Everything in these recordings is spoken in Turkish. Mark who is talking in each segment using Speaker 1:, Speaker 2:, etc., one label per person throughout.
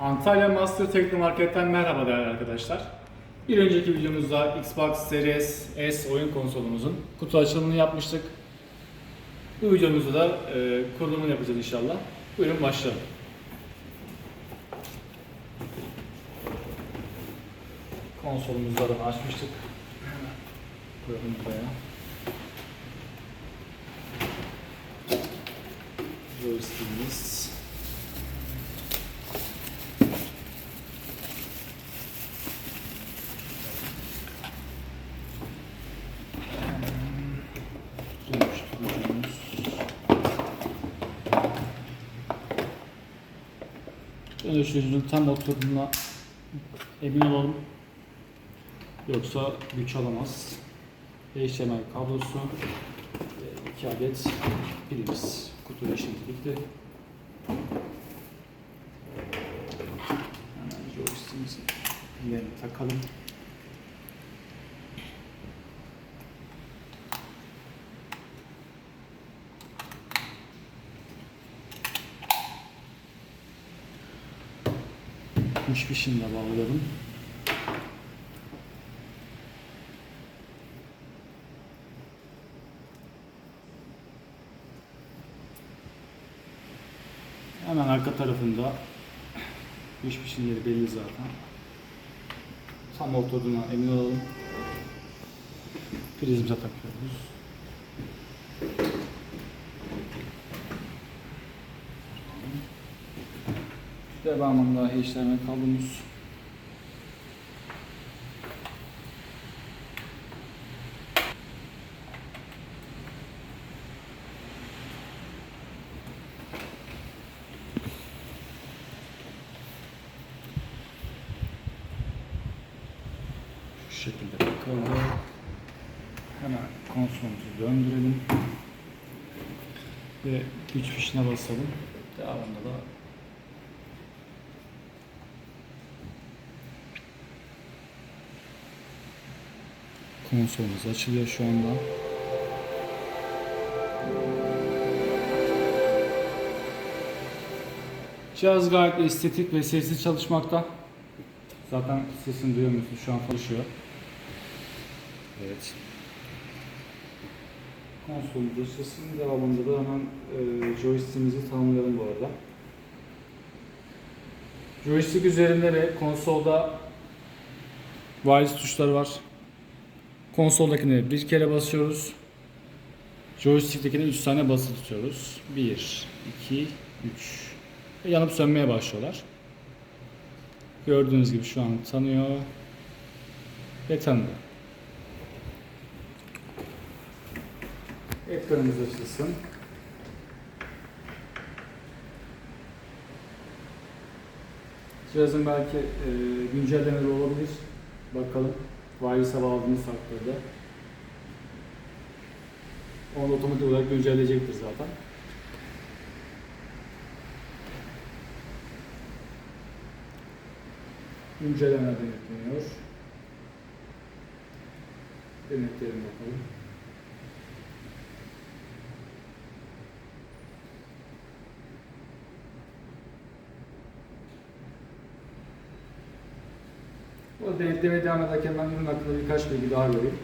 Speaker 1: Antalya Master Teknomarket'ten merhaba değerli arkadaşlar. Bir önceki videomuzda Xbox Series S oyun konsolumuzun kutu açılımını yapmıştık. Bu videomuzda da e, kurulumunu yapacağız inşallah. Buyurun başlayalım. Konsolumuzları açmıştık. Hemen koyalım buraya. Joystick'imiz. Dönüştürücünün tam oturduğuna emin olalım. Yoksa güç alamaz. HDMI kablosu ve iki adet pilimiz. Kutuyla şimdilik Hemen joystick'imizi takalım. Kuş fişini de bağlayalım. Hemen arka tarafında kuş fişin yeri belli zaten. Tam oturduğuna emin olalım. Prizimize takıyoruz. Devamında HDMI kablomuz. Şu şekilde bakalım. Hemen konsolumuzu döndürelim. Ve güç fişine basalım. Devamında da konsolumuz açılıyor şu anda. Cihaz gayet estetik ve sessiz çalışmakta. Zaten sesini duyuyor musunuz? Şu an çalışıyor. Evet. Konsol dosyasının devamında da hemen e, joystick'imizi tanımlayalım bu arada. Joystick üzerinde ve konsolda wireless tuşları var. Konsoldakine bir kere basıyoruz. Joystick'tekine 3 tane basılı tutuyoruz. 1, 2, 3. Ve yanıp sönmeye başlıyorlar. Gördüğünüz gibi şu an tanıyor. Ve tanıdı. Ekranımız açılsın. Cihazın belki e, güncellemeleri olabilir. Bakalım. Wireless'a bağladığımız takdirde. Onu otomatik olarak güncelleyecektir zaten. Güncelleme denetleniyor. Denetleyelim bakalım. O denetlemeye devam ederken ben ürün hakkında birkaç bilgi daha vereyim.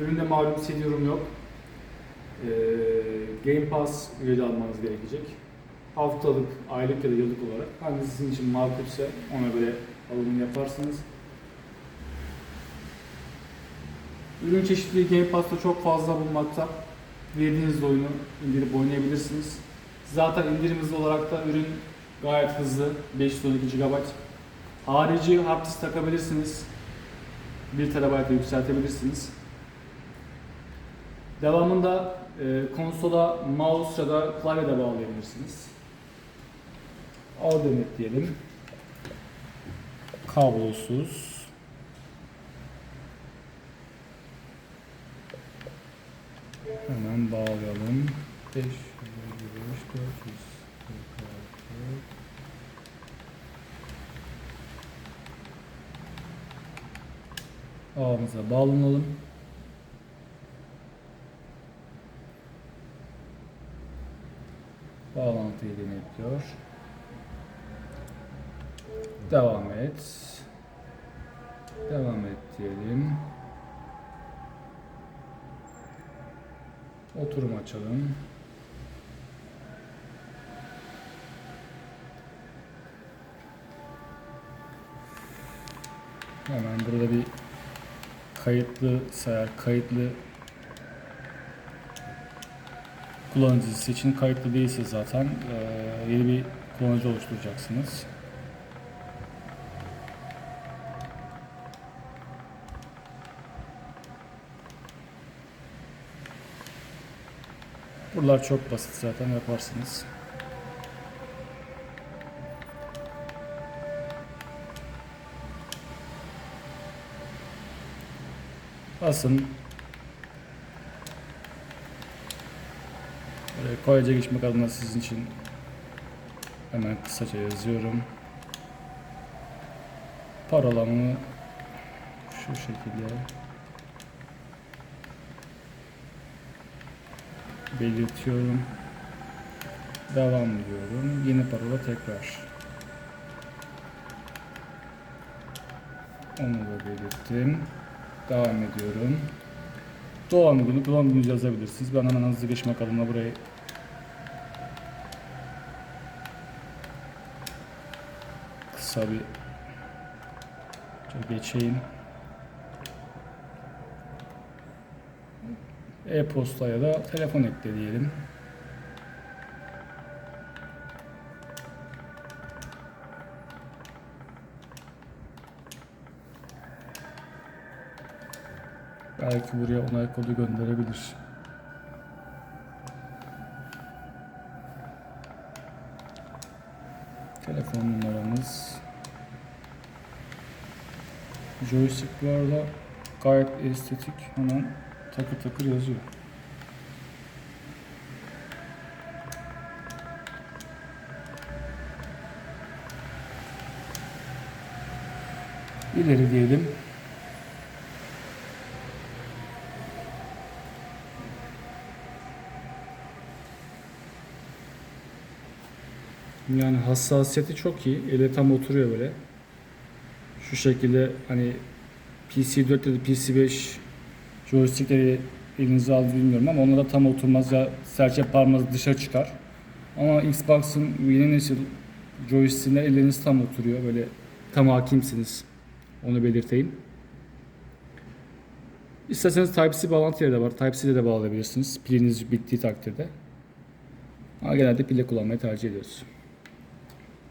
Speaker 1: Üründe malum CD-ROM yok. Ee, Game Pass üyeliği almanız gerekecek. Haftalık, aylık ya da yıllık olarak hangisi sizin için makulse ona göre alımını yaparsınız. Ürün çeşitliliği Game Pass'ta çok fazla bulunmakta. Dilediğiniz oyunu indirip oynayabilirsiniz. Zaten indirim hızı olarak da ürün gayet hızlı. 512 GB. Harici hard disk takabilirsiniz. 1 TB'e yükseltebilirsiniz. Devamında e, konsola mouse ya da klavye de bağlayabilirsiniz. Al demet diyelim. Kablosuz. Hemen bağlayalım. 5, 400, 400, ağımıza bağlanalım. Bağlantıyı denetliyor. Devam et. Devam et diyelim. Oturum açalım. Hemen burada bir kayıtlı sayar kayıtlı kullanıcısı için kayıtlı değilse zaten yeni bir kullanıcı oluşturacaksınız. Buralar çok basit zaten yaparsınız. Basın kolayca geçmek adına sizin için hemen kısaca yazıyorum. Parolamı şu şekilde belirtiyorum. Devam diyorum. Yeni parola tekrar. Onu da belirttim. Devam ediyorum. Doğum günü, doğum günü yazabilirsiniz. Ben hemen hızlı geçmek adına burayı kısa bir geçeyim. E-posta ya da telefon ekle diyelim. Belki buraya onay kodu gönderebilir. Telefon numaramız. Joystick bu arada gayet estetik. Hemen takır takır yazıyor. İleri diyelim. Yani hassasiyeti çok iyi. Ele tam oturuyor böyle. Şu şekilde hani PC4 ya da PC5 joystickleri elinize aldı bilmiyorum ama onlara tam oturmaz ya serçe parmağınız dışarı çıkar. Ama Xbox'ın yeni nesil joystick'ine elleriniz tam oturuyor. Böyle tam hakimsiniz. Onu belirteyim. İsterseniz Type-C bağlantı de var. Type-C'de de bağlayabilirsiniz. Piliniz bittiği takdirde. Ama genelde pille kullanmayı tercih ediyoruz.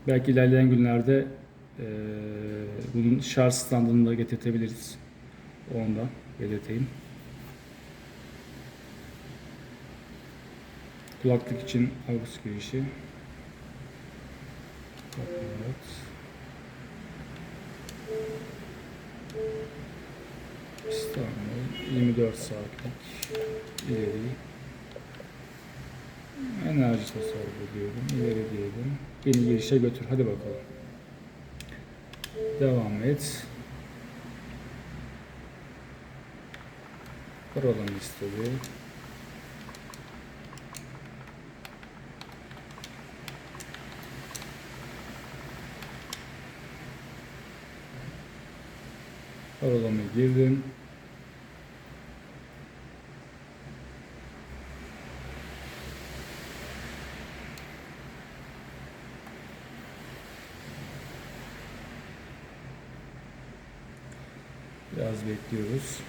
Speaker 1: Belki ilerleyen günlerde eee, bunun şarj standını da getirtebiliriz. Onu da belirteyim. Kulaklık için AUX girişi. Evet. İstanbul 24 saatlik ileri enerji tasarrufu diyelim, ileri diyelim. Beni girişe götür. Hadi bakalım. Devam et. Parolanı istedi. Parolamı girdim. Bekliyoruz.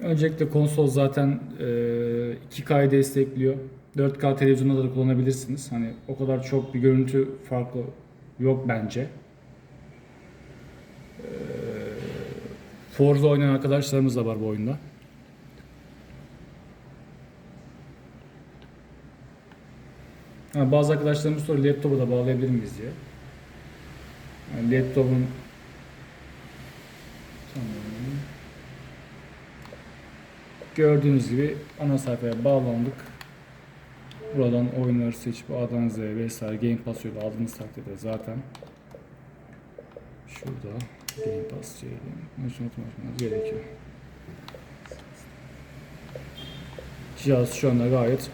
Speaker 1: Öncelikle konsol zaten e, 2K'yı destekliyor. 4K televizyonda da kullanabilirsiniz. Hani o kadar çok bir görüntü farklı yok bence. Forza oynayan arkadaşlarımız da var bu oyunda. Ha, bazı arkadaşlarımız soruyor laptopu da bağlayabilir miyiz diye. Yani laptopun. Gördüğünüz gibi ana sayfaya bağlandık. Buradan oyunları seçip A'dan Z'ye vesaire Game Pass aldığınız takdirde zaten şurada Game Pass şeyi hiç unutmamanız gerekiyor. Cihaz şu anda gayet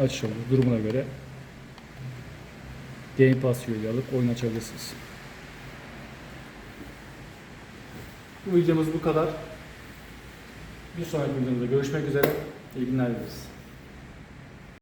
Speaker 1: açıldı. Durumuna göre Game Pass üyeliği alıp oyun açabilirsiniz. Bu videomuz bu kadar. Bir sonraki videomuzda görüşmek üzere. İyi günler dileriz.